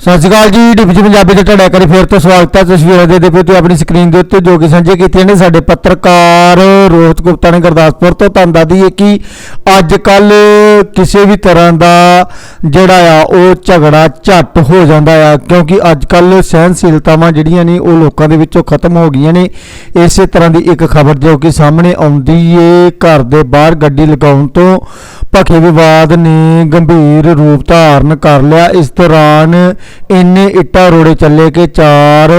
ਸਤਿ ਸ਼੍ਰੀ ਅਕਾਲ ਜੀ ਡਿਪਟੀ ਪੰਜਾਬੀ ਦੇ ਤੁਹਾਡਾ ਕਰੀ ਫੇਰ ਤੋਂ ਸਵਾਗਤ ਹੈ। ਤਸਵੀਰਾਂ ਦੇ ਦੇਖੋ ਤੇ ਆਪਣੀ ਸਕਰੀਨ ਦੇ ਉੱਤੇ ਜੋ ਕਿ ਸਾਂਝੇ ਕੀਤੀਆਂ ਨੇ ਸਾਡੇ ਪੱਤਰਕਾਰ ਰੋਹਿਤ ਗੁਪਤਾ ਨੇ ਗੁਰਦਾਸਪੁਰ ਤੋਂ ਤੁਹਾਨੂੰ ਦੱਸ ਦਈਏ ਕਿ ਅੱਜ ਕੱਲ ਕਿਸੇ ਵੀ ਤਰ੍ਹਾਂ ਦਾ ਜਿਹੜਾ ਆ, ਉਹ ਝਗੜਾ ਝੱਟ ਹੋ ਜਾਂਦਾ ਆ, ਕਿਉਂਕਿ ਅੱਜ ਕੱਲ ਸਹਿਨਸ਼ੀਲਤਾਵਾਂ ਜਿਹੜੀਆਂ ਨੇ, ਉਹ ਲੋਕਾਂ ਦੇ ਵਿੱਚੋਂ ਖਤਮ ਹੋ ਗਈਆਂ ਨੇ। ਇਸੇ ਤਰ੍ਹਾਂ ਦੀ ਇੱਕ ਖਬਰ ਜੋ ਕਿ ਸਾਹਮਣੇ ਆਉਂਦੀ ਏ, ਘਰ ਦੇ ਬਾਹਰ ਗੱਡੀ ਲਗਾਉਣ ਤੋਂ ਭਖੇ ਵਿਵਾਦ ਨੇ ਗੰਭੀਰ ਰੂਪ ਧਾਰਨ ਕਰ ਲਿਆ। ਇਸ ਦੌਰਾਨ ਇੰਨੇ ਇੱਟਾਂ ਰੋੜੇ ਚੱਲੇ ਕਿ ਚਾਰ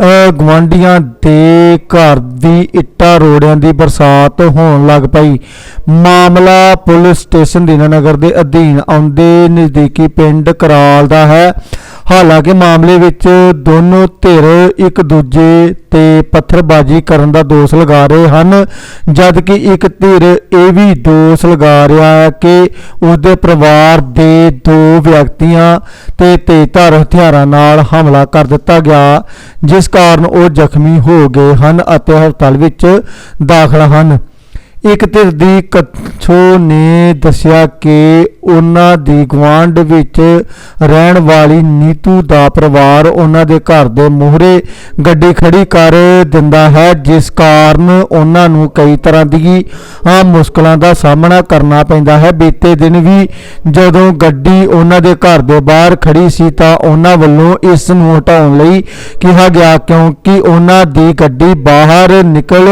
ਅ, ਗੁਆਂਢੀਆਂ ਦੇ ਘਰ ਦੀ ਇੱਟਾਂ ਰੋੜਿਆਂ ਦੀ ਬਰਸਾਤ ਹੋਣ ਲੱਗ ਪਈ। ਮਾਮਲਾ ਪੁਲਿਸ ਸਟੇਸ਼ਨ ਦੀਨਾਨਗਰ ਦੇ ਅਧੀਨ ਆਉਂਦੇ ਨਜ਼ਦੀਕੀ ਪਿੰਡ ਕਰਾਲ ਦਾ ਹੈ। ਹਾਲਾਂਕਿ ਮਾਮਲੇ ਵਿੱਚ ਦੋਨੋਂ ਧਿਰ ਇੱਕ ਦੂਜੇ ਤੇ ਪੱਥਰਬਾਜ਼ੀ ਕਰਨ ਦਾ ਦੋਸ਼ ਲਗਾ ਰਹੇ ਹਨ, ਜਦਕਿ ਇੱਕ ਧਿਰ ਇਹ ਵੀ ਦੋਸ਼ ਲਗਾ ਰਿਹਾ ਹੈ ਕਿ ਉਸਦੇ ਪਰਿਵਾਰ ਦੇ ਦੋ ਵਿਅਕਤੀਆਂ ਤੇ ਤੇਜ਼ਧਾਰ ਹਥਿਆਰਾਂ ਨਾਲ ਹਮਲਾ ਕਰ ਦਿੱਤਾ ਗਿਆ, ਜਿਸ ਕਾਰਨ ਉਹ ਜ਼ਖਮੀ ਹੋ ਗਏ ਹਨ ਅਤੇ ਹਸਪਤਾਲ ਵਿੱਚ ਦਾਖਲ ਹਨ। ਇੱਕ ਧਿਰ ਦੀ ਕਛੋ ਨੇ ਦੱਸਿਆ ਕਿ ਉਹਨਾਂ ਦੀ ਗਵਾਂਢ ਵਿੱਚ ਰਹਿਣ ਵਾਲੀ ਨੀਤੂ ਦਾ ਪਰਿਵਾਰ ਉਹਨਾਂ ਦੇ ਘਰ ਦੇ ਮੂਹਰੇ ਗੱਡੀ ਖੜੀ ਕਰ ਦਿੰਦਾ ਹੈ, ਜਿਸ ਕਾਰਨ ਉਹਨਾਂ ਨੂੰ ਕਈ ਤਰ੍ਹਾਂ ਦੀ ਮੁਸ਼ਕਲਾਂ ਦਾ ਸਾਹਮਣਾ ਕਰਨਾ ਪੈਂਦਾ ਹੈ। ਬੀਤੇ ਦਿਨ ਵੀ ਜਦੋਂ ਗੱਡੀ ਉਹਨਾਂ ਦੇ ਘਰ ਦੇ ਬਾਹਰ ਖੜੀ ਸੀ ਤਾਂ ਉਹਨਾਂ ਵੱਲੋਂ ਇਸ ਨੂੰ ਹਟਾਉਣ ਲਈ ਕਿਹਾ ਗਿਆ, ਕਿਉਂਕਿ ਉਹਨਾਂ ਦੀ ਗੱਡੀ ਬਾਹਰ ਨਿਕਲ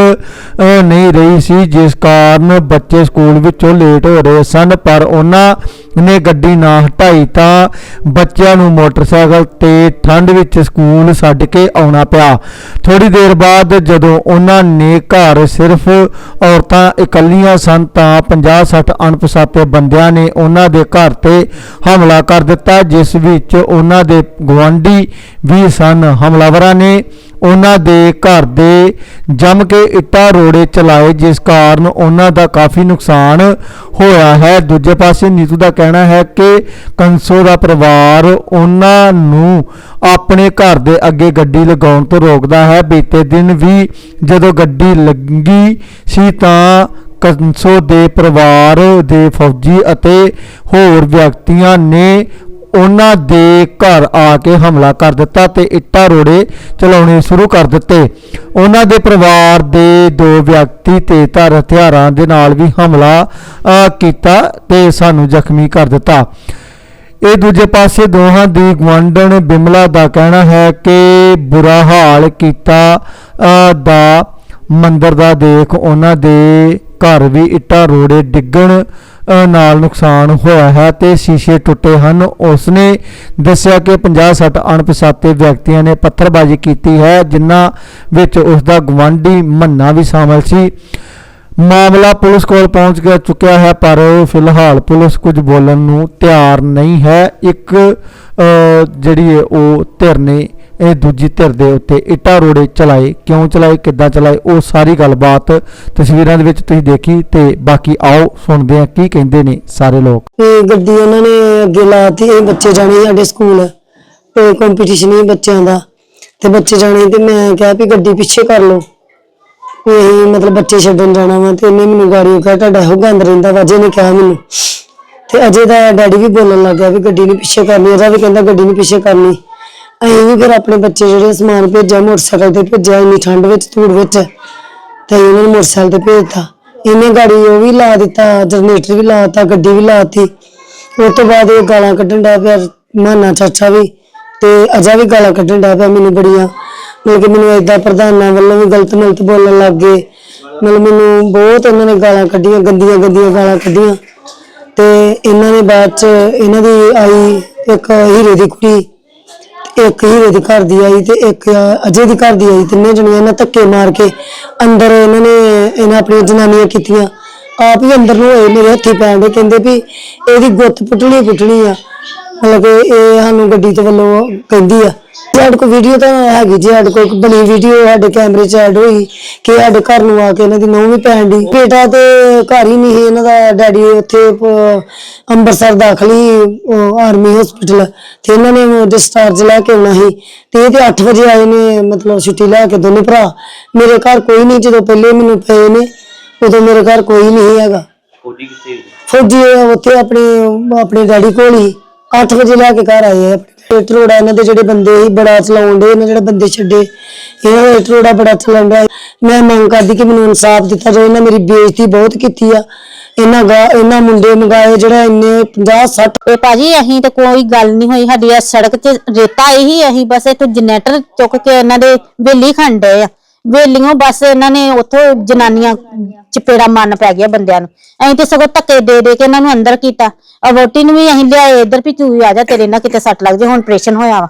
ਨਹੀਂ ਰਹੀ ਸੀ, ਜਿਸ ਕਾਰਨ ਬੱਚੇ ਸਕੂਲ ਵਿੱਚੋਂ ਲੇਟ ਹੋ ਰਹੇ ਸਨ, ਪਰ ਉਹਨਾਂ ਨੇ ਗੱਡੀ ਨਾ ਹਟਾਈ ਤਾਂ ਬੱਚਿਆਂ ਨੂੰ ਮੋਟਰਸਾਈਕਲ ਤੇ ਠੰਡ ਵਿੱਚ ਸਕੂਲ ਛੱਡ ਕੇ ਆਉਣਾ ਪਿਆ। ਥੋੜੀ ਦੇਰ ਬਾਅਦ ਜਦੋਂ ਉਹਨਾਂ ਨੇ ਘਰ ਸਿਰਫ ਔਰਤਾਂ ਇਕੱਲੀਆਂ ਸਨ ਤਾਂ 50-60 ਅਣਪਛਾਤੇ ਬੰਦਿਆਂ ਨੇ ਉਹਨਾਂ ਦੇ ਘਰ ਤੇ ਹਮਲਾ ਕਰ ਦਿੱਤਾ, ਜਿਸ ਵਿੱਚ ਉਹਨਾਂ ਦੇ ਗੁਆਂਢੀ ਵੀ ਸਨ। ਹਮਲਾਵਰਾਂ ਨੇ ਉਹਨਾਂ ਦੇ ਘਰ ਦੇ ਜੰਮ ਕੇ ਇੱਟਾਂ ਰੋੜੇ ਚਲਾਏ, ਜਿਸ ਕਾਰਨ ਉਹਨਾਂ ਦਾ ਕਾਫੀ ਨੁਕਸਾਨ ਹੋਇਆ ਹੈ। ਦੂਜੇ ਪਾਸੇ ਨੀਤੂ ਦਾ ਕਹਿਣਾ ਹੈ ਕਿ ਕੰਸੋ ਦਾ ਪਰਿਵਾਰ ਉਹਨਾਂ ਨੂੰ ਆਪਣੇ ਘਰ ਦੇ ਅੱਗੇ ਗੱਡੀ ਲਗਾਉਣ ਤੋਂ ਰੋਕਦਾ ਹੈ। ਬੀਤੇ ਦਿਨ ਵੀ ਜਦੋਂ ਗੱਡੀ ਲੱਗੀ ਸੀ ਤਾਂ ਕੰਸੋ ਦੇ ਪਰਿਵਾਰ ਦੇ ਫੌਜੀ ਅਤੇ ਹੋਰ ਵਿਅਕਤੀਆਂ ਨੇ ਉਹਨਾਂ ਦੇ ਘਰ ਆ ਕੇ ਹਮਲਾ ਕਰ ਦਿੱਤਾ ਤੇ ਇੱਟਾਂ ਰੋੜੇ ਚਲਾਉਣੇ ਸ਼ੁਰੂ ਕਰ ਦਿੱਤੇ। ਉਹਨਾਂ ਦੇ ਪਰਿਵਾਰ ਦੇ ਦੋ ਵਿਅਕਤੀ ਤੇ ਧਾਰ ਹਥਿਆਰਾਂ ਦੇ ਨਾਲ ਵੀ ਹਮਲਾ ਕੀਤਾ ਤੇ ਸਾਨੂੰ ਜ਼ਖਮੀ ਕਰ ਦਿੱਤਾ। ਇਹ ਦੂਜੇ ਪਾਸੇ ਦੋਹਾਂ ਦੀ ਗਵੰਡਣ ਬਿਮਲਾ ਦਾ ਕਹਿਣਾ ਹੈ ਕਿ ਬੁਰਾ ਹਾਲ ਕੀਤਾ ਦਾ ਮੰਦਰ ਦਾ ਦੇਖ ਉਹਨਾਂ ਦੇ ਘਰ ਵੀ ਇੱਟਾਂ ਰੋੜੇ ਡਿੱਗਣ ਨਾਲ ਨੁਕਸਾਨ ਹੋਇਆ ਹੈ ਤੇ ਸ਼ੀਸ਼ੇ ਟੁੱਟੇ ਹਨ। ਉਸਨੇ ਦੱਸਿਆ ਕਿ 50-60 ਅਣਪਛਾਤੇ ਵਿਅਕਤੀਆਂ ਨੇ ਪੱਥਰਬਾਜ਼ੀ ਕੀਤੀ ਹੈ, ਜਿਨ੍ਹਾਂ ਵਿੱਚ ਉਸ ਦਾ ਗਵਾਂਢੀ ਮੰਨਾ ਵੀ ਸ਼ਾਮਲ ਸੀ। ਮਾਮਲਾ ਪੁਲਿਸ ਕੋਲ ਪਹੁੰਚ ਗਿਆ, ਚੁੱਕਿਆ ਹੈ, ਪਰ ਫਿਲਹਾਲ ਪੁਲਿਸ ਕੁਝ ਬੋਲਣ ਨੂੰ ਤਿਆਰ ਨਹੀਂ ਹੈ। ਇੱਕ ਜਿਹੜੀ ਹੈ, ਉਹ ਧਿਰ ਨੇ ਇਹ ਦੂਜੀ ਧਿਰ ਦੇ ਉੱਤੇ ਇੱਟਾਂ ਰੋੜੇ ਚਲਾਏ। ਕਿਉਂ ਚਲਾਏ? ਕਿੱਦਾਂ ਚਲਾਏ? ਉਹ ਸਾਰੀ ਗੱਲਬਾਤ ਤਸਵੀਰਾਂ ਦੇ ਵਿੱਚ ਤੁਸੀਂ ਦੇਖੀ ਤੇ ਬਾਕੀ ਆਓ ਸੁਣਦੇ ਹਾਂ ਕੀ ਕਹਿੰਦੇ ਨੇ ਸਾਰੇ ਲੋਕ। ਇਹ ਗੱਡੀ ਉਹਨਾਂ ਨੇ ਅੱਗੇ ਲਾਤੀ। ਇਹ ਬੱਚੇ ਜਾਣੇ ਸਾਡੇ ਸਕੂਲ। ਤੇ ਕੰਪੀਟੀਸ਼ਨ ਹੀ ਬੱਚਿਆਂ ਦਾ। ਤੇ ਬੱਚੇ ਜਾਣੇ ਤੇ ਮੈਂ ਕਿਹਾ ਵੀ ਗੱਡੀ ਪਿੱਛੇ ਕਰ ਲਓ। ਵੀ ਮਤਲਬ ਬੱਚੇ ਛੱਡਣ ਜਾਣਾ ਵਾ ਤੇ ਇਹਨੇ ਮੈਨੂੰ ਗਾੜੀ ਕਿਹਾ, ਤੁਹਾਡਾ ਇਹੋ ਗੰਦ ਰਹਿੰਦਾ ਵਾ। ਜੇ ਨੇ ਕਿਹਾ ਮੈਨੂੰ। ਤੇ ਅਜੇ ਦਾ ਡੈਡੀ ਵੀ ਬੋਲਣ ਲੱਗ ਗਿਆ ਵੀ ਗੱਡੀ ਨਹੀਂ ਪਿੱਛੇ ਕਰਨੀ। ਉਹਦਾ ਵੀ ਕਹਿੰਦਾ ਗੱਡੀ ਨਹੀਂ ਪਿੱਛੇ ਕਰਨੀ। ਅਸੀਂ ਵੀ ਫਿਰ ਆਪਣੇ ਬੱਚੇ ਜਿਹੜੇ ਸਮਾਨ ਭੇਜਿਆ, ਮੋਟਰਸਾਈਕਲ ਤੇ ਭੇਜਿਆ, ਇੰਨੀ ਠੰਡ ਵਿੱਚ, ਧੂੜ ਵਿੱਚ, ਤੇ ਇਹਨਾਂ ਨੂੰ ਮੋਟਰਸਾਈਕਲ ਤੇ ਭੇਜਤਾ। ਇਹਨੇ ਗਾੜੀ ਉਹ ਵੀ ਲਾ ਦਿੱਤਾ, ਜਨਰੇਟਰ ਵੀ ਲਾਤਾ, ਗੱਡੀ ਵੀ ਲਾਤੀ। ਉਸ ਤੋਂ ਬਾਅਦ ਇਹ ਗਾਲਾਂ ਕੱਢਣ ਡਿਆ ਪਿਆ, ਮਾਨਾ ਚਾਚਾ ਵੀ, ਤੇ ਅਜਾ ਵੀ ਗਾਲਾਂ ਕੱਢਣ ਡਿਆ ਪਿਆ ਮੈਨੂੰ ਬੜੀਆਂ। ਮਤਲਬ ਕਿ ਮੈਨੂੰ ਏਦਾਂ ਪ੍ਰਧਾਨਾਂ ਵੱਲੋਂ ਵੀ ਗਲਤ ਮਲਤ ਬੋਲਣ ਲੱਗ ਗਏ। ਮਤਲਬ ਮੈਨੂੰ ਬਹੁਤ ਉਹਨਾਂ ਨੇ ਗਾਲਾਂ ਕੱਢੀਆਂ, ਗੰਦੀਆਂ ਗੰਦੀਆਂ ਗਾਲਾਂ ਕੱਢੀਆਂ। ਤੇ ਇਹਨਾਂ ਨੇ ਬਾਅਦ ਚ, ਇਹਨਾਂ ਦੀ ਆਈ ਇੱਕ ਹੀਰੇ ਦੀ ਕੁੜੀ ਇੱਕ ਹੀਰੇ ਦੇ ਘਰ ਦੀ ਆਈ ਤੇ ਇੱਕ ਅਜੇ ਦੀ ਘਰ ਦੀ ਆਈ, ਤਿੰਨੇ ਜਣੀਆਂ ਇਹਨਾਂ ਧੱਕੇ ਮਾਰ ਕੇ ਅੰਦਰ ਇਹਨਾਂ ਨੇ, ਇਹਨਾਂ ਆਪਣੀਆਂ ਜਨਾਨੀਆਂ ਕੀਤੀਆਂ। ਆਪ ਹੀ ਅੰਦਰ ਨੂੰ ਹੋਏ ਮੇਰੇ ਹੱਥੀ ਪੈਣ ਦੇ, ਕਹਿੰਦੇ ਵੀ ਇਹਦੀ ਗੁੱਤ ਪੁੱਟਣੀ ਪੁੱਟਣੀ ਆ। ਮਤਲਬ ਕਿ ਇਹ ਸਾਨੂੰ ਗੱਡੀ ਤੋਂ ਵੱਲੋਂ ਕਹਿੰਦੀ ਆ। ਸਾਡੇ ਕੋਲ ਵੀਡੀਓ ਤਾਂ ਹੈਗੀ ਜੀ ਸਾਡੇ ਕੋਲ ਇੱਕ ਬਣੀ ਵੀਡੀਓ ਸਾਡੇ ਕੈਮਰੇ 'ਚ ਐਡ ਹੋਈ ਕਿ ਸਾਡੇ ਘਰ ਨੂੰ ਆ ਕੇ ਇਹਨਾਂ ਦੀ ਨੂੰਹ ਵੀ ਪੈਣ ਦੀ ਬੇਟਾ ਤੇ ਘਰ ਹੀ ਨਹੀਂ ਸੀ ਇਹਨਾਂ ਦਾ ਡੈਡੀ ਉੱਥੇ ਪ- ਅੰਮ੍ਰਿਤਸਰ ਦਾਖਲ ਆਰਮੀ ਹਸਪੀਟਲ ਤੇ ਇਹਨਾਂ ਨੇ ਡਿਸਚਾਰਜ ਲੈ ਕੇ ਆਉਣਾ ਸੀ। ਤੇ ਇਹ ਤੇ 8 ਵਜੇ ਆਏ ਨੇ ਮਤਲਬ ਛੁੱਟੀ ਲੈ ਕੇ ਦੋਨੇ ਭਰਾ। ਮੇਰੇ ਘਰ ਕੋਈ ਨਹੀਂ ਜਦੋਂ ਪਹਿਲੇ ਮੈਨੂੰ ਪਏ ਨੇ ਉਦੋਂ ਮੇਰੇ ਘਰ ਕੋਈ ਨਹੀਂ ਹੈਗਾ। ਫੌਜੀ ਕਿੱਥੇ ਫੌਜੀ ਉੱਥੇ ਆਪਣੇ ਆਪਣੇ ਡੈਡੀ ਕੋਲ ਹੀ। 8 ਵਜੇ ਲੈ ਕੇ ਘਰ ਆਏ ਆ। ਆਪਣੇ ਟਰੋੜਾ ਇਹਨਾਂ ਦੇ ਜਿਹੜੇ ਬੰਦੇ ਸੀ, ਬੜਾ ਚਲਾਉਂਦੇ ਇਹਨਾਂ ਜਿਹੜੇ ਬੰਦੇ ਛੱਡੇ, ਇਹ ਦਾ ਟਰੋੜਾ ਬੜਾ ਚਲਾਉਂਦਾ ਮੈਂ ਮੰਗ ਕਰਦੀ ਕਿ ਮੈਨੂੰ ਇਨਸਾਫ ਦਿੱਤਾ ਜਾਵੇ, ਇਹਨਾਂ ਮੇਰੀ ਬੇਇੱਜ਼ਤੀ ਬਹੁਤ ਕੀਤੀ ਆ। ਇਹਨਾਂ ਗਾ, ਇਹਨਾਂ ਮੁੰਡੇ ਮੰਗਾਏ ਜਿਹੜਾ ਇੰਨੇ 50 60 ਤੇ ਭਾਜੀ, ਅਸੀਂ ਤੇ ਕੋਈ ਗੱਲ ਨਹੀਂ ਹੋਈ, ਸਾਡੀ ਆ ਸੜਕ 'ਚ ਰੇਤਾ ਇਹੀ ਅਸੀਂ ਬਸ ਇੱਥੇ ਜਨਰੇਟਰ ਚੁੱਕ ਕੇ ਇਹਨਾਂ ਦੇ ਵੇਲੀ ਖੰਡੇ ਆ। ਵੇਲੀਆਂ ਬਸ ਇਹਨਾਂ ਨੇ ਉੱਥੋਂ ਜਨਾਨੀਆਂ ਚਪੇੜਾ ਮਾਰਨ ਪੈ ਗਿਆ ਬੰਦਿਆਂ ਨੂੰ। ਅਸੀਂ ਤੇ ਸਗੋਂ ਧੱਕੇ ਦੇ ਦੇ ਕੇ ਇਹਨਾਂ ਨੂੰ ਅੰਦਰ ਕੀਤਾ। ਆ ਵੋਟੀ ਨੂੰ ਵੀ ਅਸੀਂ ਲਿਆਏ ਇੱਧਰ ਵੀ ਤੂੰ ਵੀ ਆ ਜਾ ਤੇਰੇ ਨਾਲ ਕਿਤੇ ਸੱਟ ਲੱਗ ਜੇ ਹੁਣ ਆਪਰੇਸ਼ਨ ਹੋਇਆ ਵਾ।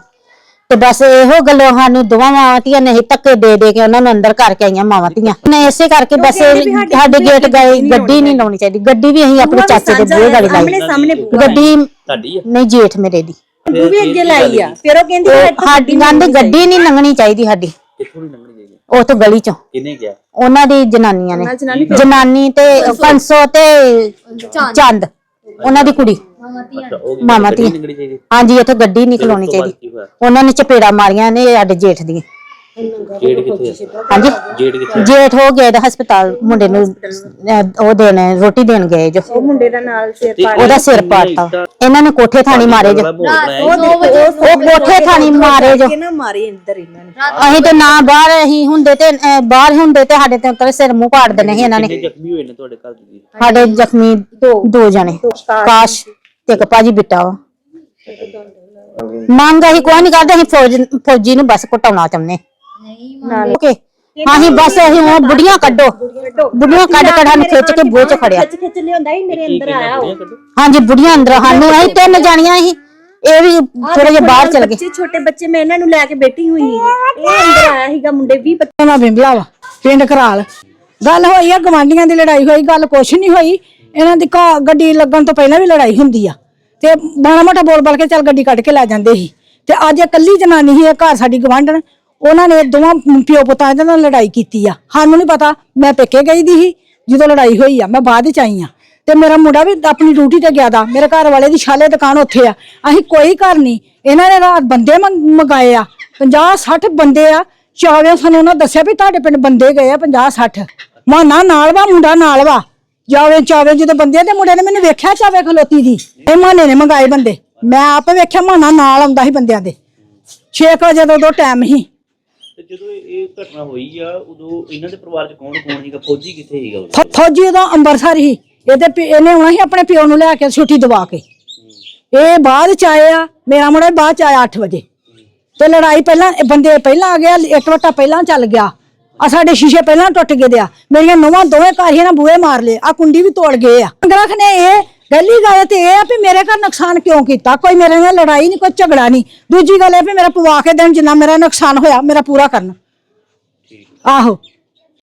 ਤੇ ਬਸ ਇਹੋ ਗੱਲੋਂ ਸਾਨੂੰ ਦੋਵਾਂ ਮਾਵਾਂ ਧੀਆਂ ਨੇ ਅਸੀਂ ਧੱਕੇ ਦੇ ਦੇ ਕੇ ਉਹਨਾਂ ਨੂੰ ਅੰਦਰ ਕਰਕੇ ਆਈਆਂ ਮਾਵਾਂ ਧੀਆਂ। ਨੇ ਇਸੇ ਕਰਕੇ ਬਸ ਸਾਡੇ ਗੇਟ ਗਏ ਗੱਡੀ ਨਹੀਂ ਲਾਉਣੀ ਚਾਹੀਦੀ। ਗੱਡੀ ਵੀ ਅਸੀਂ ਆਪਣੇ ਚਾਚੇ ਦੇ ਬੂਹੇ ਗਾੜੀ ਲਾਈ। ਸਾਹਮਣੇ ਗੱਡੀ ਤੁਹਾਡੀ ਆ। ਨਹੀਂ ਜੇਠ ਮੇਰੇ ਦੀ। ਬੂ ਵੀ ਅੱਗੇ ਲਾਈ ਆ। ਫਿਰ ਉਹ ਕਹਿੰਦੀ ਸਾਡੀ ਗੰਦ ਗੱਡੀ ਨਹੀਂ ਲੰਘਣੀ ਚਾਹੀਦੀ ਸਾਡੀ। ਕਿੱਥੋਂ ਦੀ ਲੰਘਣੀ? ਚਾਹੀਦੀ ਉਹ ਤੋਂ ਗਲੀ ਚੋਂ। ਕਿੰਨੇ ਗਿਆ ਉਹਨਾਂ ਦੀ ਜਨਾਨੀਆਂ ਨੇ। ਜਨਾਨੀ ਤੇ 500 ਤੇ ਚੰਦ। ਉਹਨਾਂ ਦੀ ਕੁੜੀ। ਅੱਛਾ ਉਹ ਕੀ ਮਾਮਾ ਧੀ। ਚਾਹੀਦੀ? ਹਾਂਜੀ ਇੱਥੇ ਗੱਡੀ ਨਹੀਂ ਖਲੋਣੀ ਚਾਹੀਦੀ। ਉਹਨਾਂ ਨੇ ਚਪੇੜਾ ਮਾਰੀਆਂ ਨੇ ਸਾਡੇ ਜੇਠ ਦੀਆਂ। ਜੇੜ ਕਿੱਥੇ ਆ? ਹਾਂਜੀ? ਜੇੜ ਕਿੱਥੇ ਜੇਠ ਹੋ ਗਏ ਦਾ ਹਸਪਤਾਲ ਮੁੰਡੇ ਨੂੰ ਅਹ, ਉਹ ਦੇਣ ਰੋਟੀ ਦੇਣ ਗਏ ਜੋ। ਉਹ ਮੁੰਡੇ ਦਾ ਨਾਲ ਸਿਰ ਤੇ ਉਹਦਾ ਸਿਰ ਪਾੜਤਾ ਇਹਨਾਂ ਨੇ ਕੋਠੇ ਥਾਣੀ ਮਾਰੇ ਜੋ। ਉਹ ਕੋਠੇ ਥਾਣੀ ਮਾਰੇ ਜੋ। ਕਿਹਨਾਂ ਮਾਰੇ ਅੰਦਰ ਇਹਨਾਂ ਨੇ। ਅਸੀਂ ਤੇ ਨਾ ਬਾਹਰ ਅਸੀਂ ਹੁੰਦੇ ਤੇ ਅਹ, ਬਾਹਰ ਹੁੰਦੇ ਤੇ ਸਾਡੇ ਤੇ ਉੱਤਰ ਸਿਰ ਮੂੰਹ ਪਾੜ ਦੇਣੇ ਸੀ ਇਹਨਾਂ ਨੇ। ਕਿੰਨੇ ਜ਼ਖਮੀ ਹੋਏ ਨੇ ਤੁਹਾਡੇ ਘਰ ਦੇ? ਜੀ ਸਾਡੇ ਜ਼ਖਮੀ ਦੋ। ਜਣੇ। ਕਾਸ਼ ਤੇ ਇੱਕ ਭਾਜੀ ਬਿੱਟਾ ਵਾ। ਮੰਗ ਅਸੀਂ ਕੋਈ ਨਹੀਂ ਕਰਦੇ ਅਸੀਂ ਫੌਜ ਫੌਜੀ ਨੂੰ ਬਸ ਘਟਾਉਣਾ ਚਾਹੁੰਦੇ। ਓਕੇ। ਅਸੀਂ ਬਸ ਅਸੀਂ ਉਹ ਬੁੜੀਆਂ ਕੱਢੋ। ਬੁੜੀਆਂ ਕੱਢ। ਕੱਢ ਸਾਨੂੰ ਖਿੱਚ ਕੇ ਬੂਹੇ 'ਚ ਖੜਿਆ। ਖਿੱਚ ਖਿੱਚ ਲਿਆਉਂਦਾ ਹੀ ਮੇਰੇ ਅੰਦਰ ਆਇਆ ਉਹ। ਹਾਂਜੀ ਬੁੜੀਆਂ ਅੰਦਰ। ਸਾਨੂੰ ਅਸੀਂ ਤਿੰਨ ਜਾਣੀਆਂ ਸੀ। ਇਹ ਵੀ ਥੋੜੇ ਜਿਹਾ ਬਾਹਰ ਚਲ ਗਏ। ਬੱਚੇ ਛੋਟੇ ਬੱਚੇ ਮੈਂ ਇਹਨਾਂ ਨੂੰ ਲੈ ਕੇ ਬੈਠੀ ਹੋਈ ਸੀ। ਇਹ ਅੰਦਰ ਆਇਆ ਸੀਗਾ ਮੁੰਡੇ 20 25 ਮੈਂ ਬਿੰਬਲਾ ਵਾ ਪਿੰਡ ਕਰਾਲ ਗੱਲ ਹੋਈ ਆ ਗਵਾਂਡੀਆਂ ਦੀ ਲੜਾਈ ਹੋਈ ਗੱਲ ਕੁਛ ਨਹੀਂ ਹੋਈ। ਇਹਨਾਂ ਦੀ ਘਾ- ਗੱਡੀ ਲੱਗਣ ਤੋਂ ਪਹਿਲਾਂ ਵੀ ਲੜਾਈ ਹੁੰਦੀ ਆ। ਤੇ ਮਾੜਾ ਮੋਟਾ ਬੋਲ ਬਲ ਕੇ ਚੱਲ ਗੱਡੀ ਕੱਢ ਕੇ ਲੈ ਜਾਂਦੇ ਸੀ। ਤੇ ਅੱਜ ਇਹ ਇਕੱਲੀ ਜਨਾਨੀ ਸੀ ਇਹ ਘਰ ਸਾਡੀ ਗਵਾਂਢਣ ਉਹਨਾਂ ਨੇ ਦੋਵਾਂ ਪਿਓ ਪੁੱਤਾਂ ਦੇ ਨਾਲ ਲੜਾਈ ਕੀਤੀ ਆ। ਸਾਨੂੰ ਨਹੀਂ ਪਤਾ, ਮੈਂ ਪੇਕੇ ਗਈ ਦੀ ਸੀ, ਜਦੋਂ ਲੜਾਈ ਹੋਈ ਆ, ਮੈਂ ਬਾਅਦ ਚ ਆਈ ਆ। ਤੇ ਮੇਰਾ ਮੁੰਡਾ ਵੀ ਆਪਣੀ ਡਿਊਟੀ ਤੇ ਗਿਆ ਦਾ, ਮੇਰੇ ਘਰ ਵਾਲੇ ਦੀ ਛਾਲੇ ਦੁਕਾਨ ਉੱਥੇ ਆ। ਅਸੀਂ ਕੋਈ ਘਰ ਨਹੀਂ ਇਹਨਾਂ ਨੇ ਰਾਤ ਬੰਦੇ ਮੰਗ- ਮੰਗਾਏ ਆ 50 60 ਬੰਦੇ ਆ। ਚਾਵੇ ਸਾਨੂੰ ਉਹਨਾਂ ਦੱਸਿਆ ਵੀ ਤੁਹਾਡੇ ਪਿੰਡ ਬੰਦੇ ਗਏ ਆ 50 60 ਮਾਨਾ ਨਾਲ ਵਾ, ਮੁੰਡਾ ਨਾਲ ਵਾ। ਜਾਵੇ, ਚਾਵੇ, ਜਦੋਂ ਬੰਦੇ ਤੇ ਮੁੰਡੇ ਨੇ ਮੈਨੂੰ ਵੇਖਿਆ ਚਾਵੇ ਖਲੋਤੀ ਦੀ। ਇਹ ਮਾਨੇ ਨੇ ਮੰਗਾਏ ਬੰਦੇ। ਮੈਂ ਆਪ ਵੇਖਿਆ ਮਾਨਾ ਨਾਲ ਆਉਂਦਾ ਸੀ ਬੰਦਿਆਂ ਦੇ। 6 ਵਜੇ ਦਾ ਉਦੋਂ ਟਾਈਮ ਸੀ। ਤੇ ਜਦੋਂ ਇਹ ਘਟਨਾ ਹੋਈ ਆ ਉਦੋਂ ਇਹਨਾਂ ਦੇ ਪਰਿਵਾਰ ਚ ਕੌਣ ਕੌਣ ਸੀਗਾ? ਫੌਜੀ ਕਿੱਥੇ ਸੀਗਾ ਉਦੋਂ ਫ- ਫੌਜੀ ਉਦੋਂ ਅੰਮ੍ਰਿਤਸਰ ਹੀ। ਇਹਦੇ ਪਿ- ਇਹਨੇ ਆਉਣਾ ਸੀ ਆਪਣੇ ਪਿਓ ਨੂੰ ਲੈ ਕੇ ਛੁੱਟੀ ਦਵਾ ਕੇ। ਇਹ ਬਾਅਦ ਚ ਆਏ ਆ। ਮੇਰਾ ਮੁੰਡਾ ਵੀ ਬਾਅਦ ਚ ਆਇਆ 8 ਵਜੇ। ਤੇ ਲੜਾਈ ਪਹਿਲਾਂ ਇਹ ਬੰਦੇ ਪਹਿਲਾਂ ਆ ਗਿਆ ਇੱਕ ਵਟਾ ਪਹਿਲਾਂ ਚੱਲ ਗਿਆ। ਆ ਸਾਡੇ ਸ਼ੀਸ਼ੇ ਪਹਿਲਾਂ ਟੁੱਟ ਗਏ ਦੇ ਆ। ਮੇਰੀਆਂ ਨੋਵਾਂ ਦੋਵੇਂ ਘਰ ਹੀ ਨਾ ਬੂਹੇ ਮਾਰ ਲਏ। ਆ ਕੁੰਡੀ ਵੀ ਤੋੜ ਗਏ ਆ। ਗ੍ਰਖ ਨੇ ਇਹ ਪਹਿਲੀ ਗੱਲ ਤੇ ਇਹ ਆ ਵੀ ਮੇਰੇ ਘਰ ਨੁਕਸਾਨ ਕਿਉਂ ਕੀਤਾ? ਕੋਈ ਮੇਰੇ ਨਾਲ ਲੜਾਈ ਨਹੀਂ ਕੋਈ ਝਗੜਾ ਨਹੀਂ। ਦੂਜੀ ਗੱਲ ਇਹ ਵੀ ਮੇਰਾ ਪਵਾ ਕੇ ਦੇਣ ਜਿੰਨਾ ਮੇਰਾ ਨੁਕਸਾਨ ਹੋਇਆ ਮੇਰਾ ਪੂਰਾ ਕਰਨ। ਆਹੋ।